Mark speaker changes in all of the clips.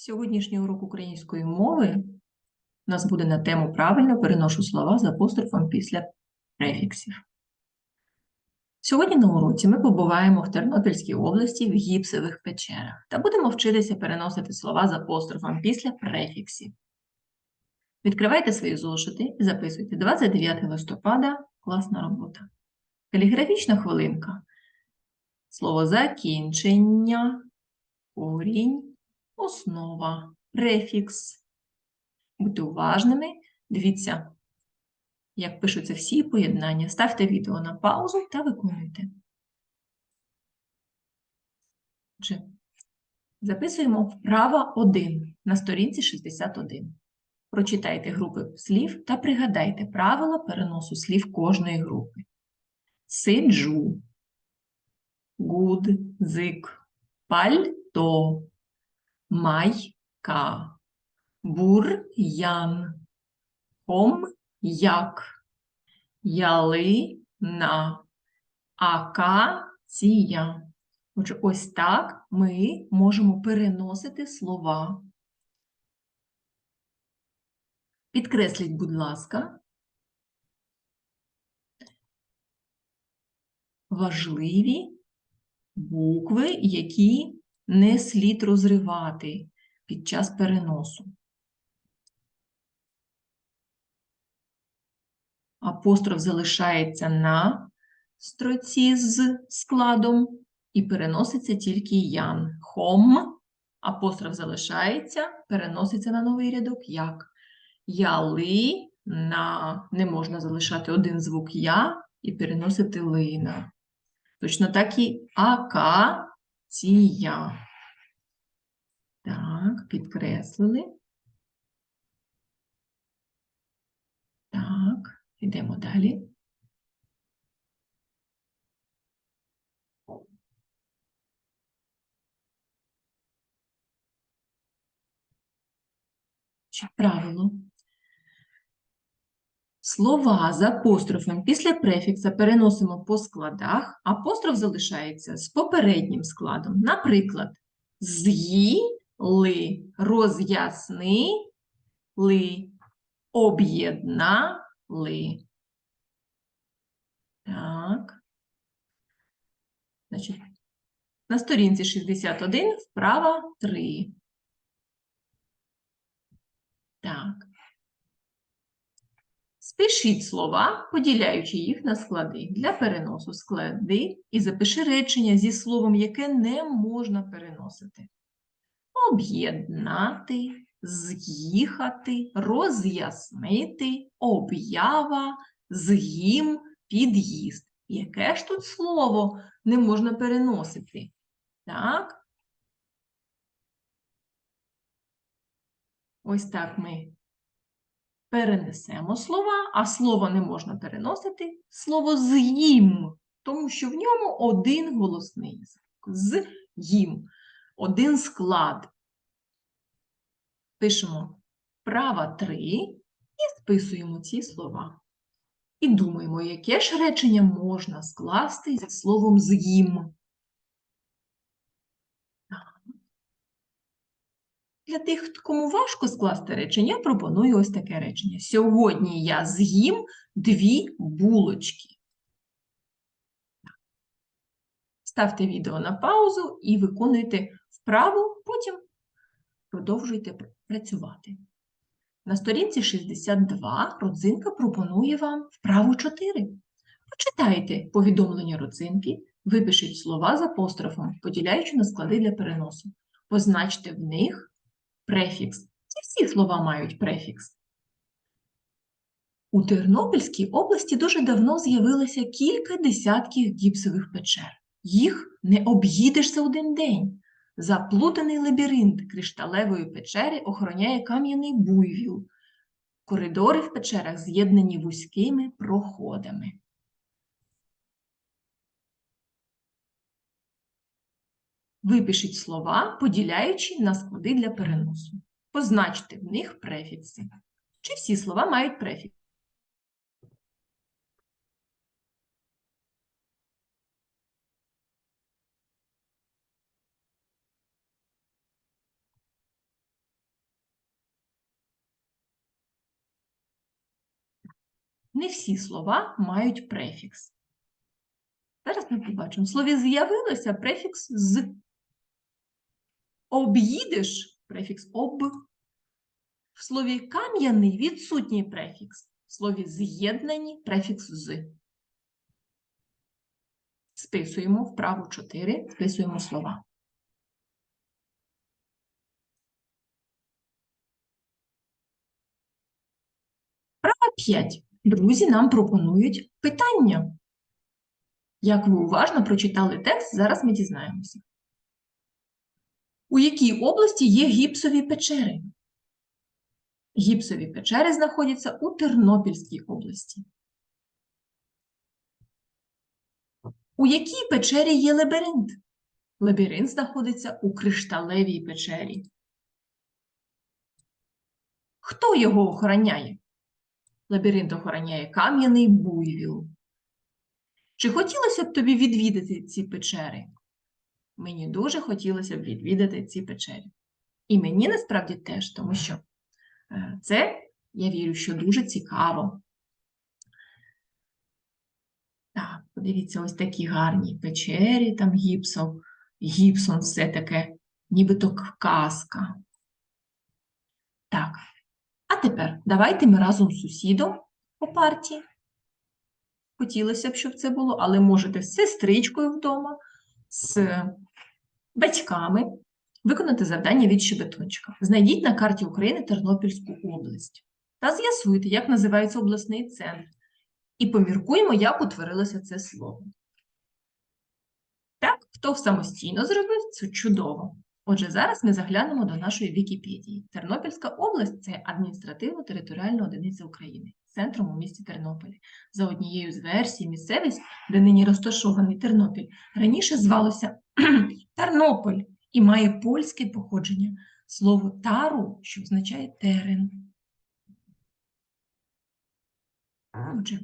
Speaker 1: Сьогоднішній урок української мови у нас буде на тему правильно переношу слова з апострофом після префіксів. Сьогодні на уроці ми побуваємо в Тернопільській області в гіпсових печерах та будемо вчитися переносити слова з апострофом після префіксів. Відкривайте свої зошити і записуйте 29 листопада класна робота. Каліграфічна хвилинка. Слово закінчення, корінь, основа, префікс. Будьте уважними, дивіться, як пишуться всі поєднання. Ставте відео на паузу та виконуйте. Отже, записуємо вправа 1 на сторінці 61. Прочитайте групи слів та пригадайте правила переносу слів кожної групи. Сиджу, гудзик, пальто, майка, бур'ян, хом'як, ялина, акація. Отже, ось так ми можемо переносити слова. Підкресліть, будь ласка, важливі букви, які не слід розривати під час переносу. Апостроф залишається на строці з складом і переноситься тільки ян. Хом, апостроф залишається, переноситься на новий рядок як яли на не можна залишати один звук я і переносити лина. Точно так і акація. Так, підкреслили. Так, йдемо далі. Правило? Слова з апострофом після префікса переносимо по складах, апостроф залишається з попереднім складом. Наприклад, з'їли, роз'яснили, об'єднали. Так. Значить, на сторінці 61 вправа 3. Так. Спишіть слова, поділяючи їх на склади. Для переносу склади і запиши речення зі словом, яке не можна переносити. Об'єднати, з'їхати, роз'яснити, об'ява, згім, під'їзд. Яке ж тут слово не можна переносити? Так? Ось так ми перенесемо слова, а слово не можна переносити слово з'їм, тому що в ньому один голосний звук. З'їм. Один склад. Пишемо права 3 і списуємо ці слова. І думаємо, яке ж речення можна скласти зі словом з'їм. Для тих, кому важко скласти речення, я пропоную ось таке речення. Сьогодні я з'їм дві булочки. Ставте відео на паузу і виконуйте вправу, потім продовжуйте працювати. На сторінці 62 родзинка пропонує вам вправу 4. Почитайте повідомлення родзинки, випишіть слова з апострофом, поділяючи на склади для переносу. Позначте в них префікс. Ці всі слова мають префікс. У Тернопільській області дуже давно з'явилося кілька десятків гіпсових печер. Їх не об'їдешся один день. Заплутаний лабіринт кришталевої печери охороняє кам'яний буйвіл. Коридори в печерах з'єднані вузькими проходами. Випишіть слова, поділяючи на склади для переносу. Позначте в них префікси. Чи всі слова мають префікс? Не всі слова мають префікс. Зараз ми побачимо. Слові з'явилося префікс з. Об'їдеш префікс об. В слові кам'яний відсутній префікс. В слові з'єднані префікс з. Списуємо вправо 4, списуємо слова. Вправа 5. Друзі нам пропонують питання. Як ви уважно прочитали текст, зараз ми дізнаємося. У якій області є гіпсові печери? Гіпсові печери знаходяться у Тернопільській області. У якій печері є лабіринт? Лабіринт знаходиться у кришталевій печері. Хто його охороняє? Лабіринт охороняє кам'яний буйвіл. Чи хотілося б тобі відвідати ці печери? Мені дуже хотілося б відвідати ці печери. І мені насправді теж, тому що е, це, я вірю, що дуже цікаво. Так, подивіться, ось такі гарні печері, там гіпсом. Гіпсом все таке, нібито казка. Так, а тепер давайте ми разом з сусідом по парті. Хотілося б, щоб це було, але можете з сестричкою вдома, з батьками виконати завдання від щебетунчика. Знайдіть на карті України Тернопільську область та з'ясуйте, як називається обласний центр, і поміркуємо, як утворилося це слово. Так, хто самостійно зробив, це чудово. Отже, зараз ми заглянемо до нашої Вікіпедії. Тернопільська область це адміністративно-територіальна одиниця України центром у місті Тернопіль. За однією з версій, місцевість, де нині розташований Тернопіль, раніше звалося Тарнополь і має польське походження. Слово тару, що означає терен. Отже,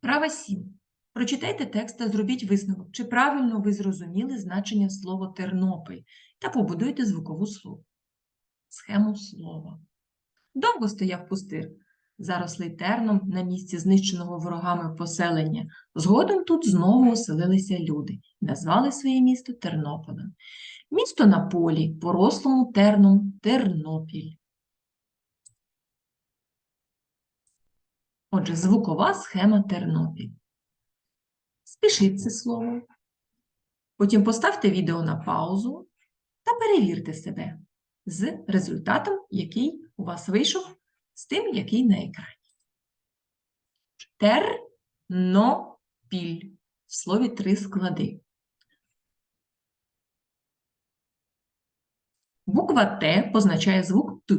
Speaker 1: права 7. Прочитайте текст та зробіть висновок, чи правильно ви зрозуміли значення слова Тернопіль та побудуйте звукову слово. Схему слова. Довго стояв пустир, зарослий терном на місці знищеного ворогами поселення. Згодом тут знову оселилися люди і назвали своє місто Тернополем. Місто на полі, порослому терном Тернопіль. Отже, звукова схема Тернопіль. Спишіть це слово. Потім поставте відео на паузу та перевірте себе з результатом, який у вас вийшов, з тим, який на екрані. Тернопіль. В слові три склади. Буква Т позначає звук Т.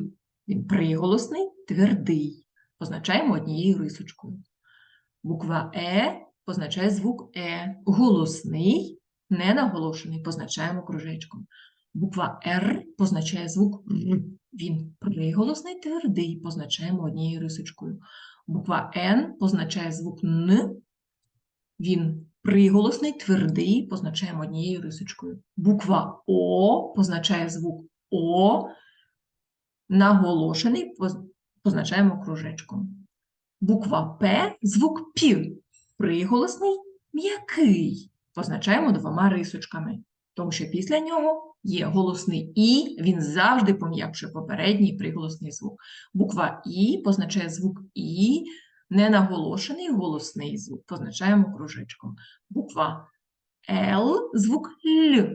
Speaker 1: Він приголосний, твердий. Позначаємо однією рисочкою. Буква Е позначає звук Е. Голосний, ненаголошений, позначаємо кружечком. Буква Р позначає звук Р. Він приголосний, твердий, позначаємо однією рисочкою. Буква Н позначає звук Н. Він приголосний, твердий, позначаємо однією рисочкою. Буква О позначає звук О. Наголошений, позначаємо кружечком. Буква П звук П. Приголосний м'який. Позначаємо двома рисочками, тому що після нього є голосний І, він завжди пом'якшує попередній приголосний звук. Буква І позначає звук І, ненаголошений голосний звук. Позначаємо кружечком. Буква Л звук Л.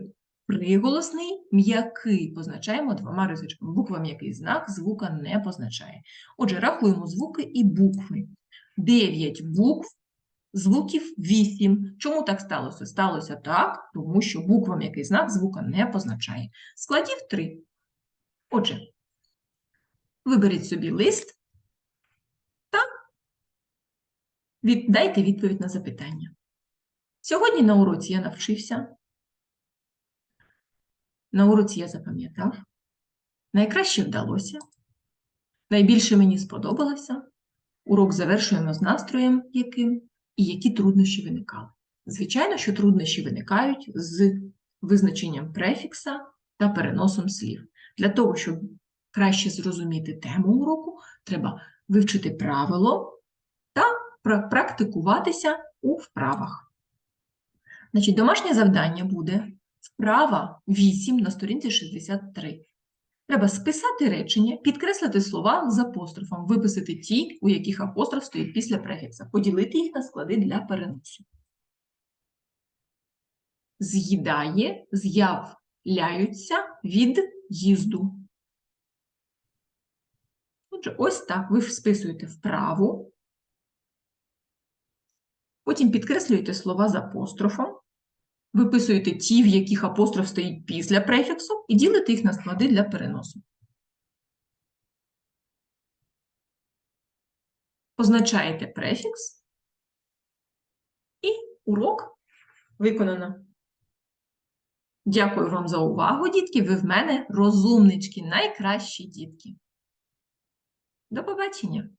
Speaker 1: Приголосний м'який позначаємо двома рисочками. Буква м'який знак звука не позначає. Отже, рахуємо звуки і букви. Дев'ять букв, звуків вісім. Чому так сталося? Сталося так, тому що буква м'який знак звука не позначає. Складів три. Отже, виберіть собі лист та дайте відповідь на запитання. Сьогодні на уроці я навчився. На уроці я запам'ятав. Найкраще вдалося. Найбільше мені сподобалося. Урок завершуємо з настроєм яким і які труднощі виникали. Звичайно, що труднощі виникають з визначенням префікса та переносом слів. Для того, щоб краще зрозуміти тему уроку, треба вивчити правило та практикуватися у вправах. Значить, домашнє завдання буде вправа 8 на сторінці 63. Треба списати речення, підкреслити слова з апострофом, виписати ті, у яких апостроф стоїть після префікса, поділити їх на склади для переносу. З'їдає, з'являються від їзду. Отже, ось так ви списуєте вправу, потім підкреслюєте слова з апострофом, виписуєте ті, в яких апостроф стоїть після префіксу, і ділите їх на склади для переносу. Позначаєте префікс, і урок виконано. Дякую вам за увагу, дітки. Ви в мене розумнички, найкращі дітки. До побачення!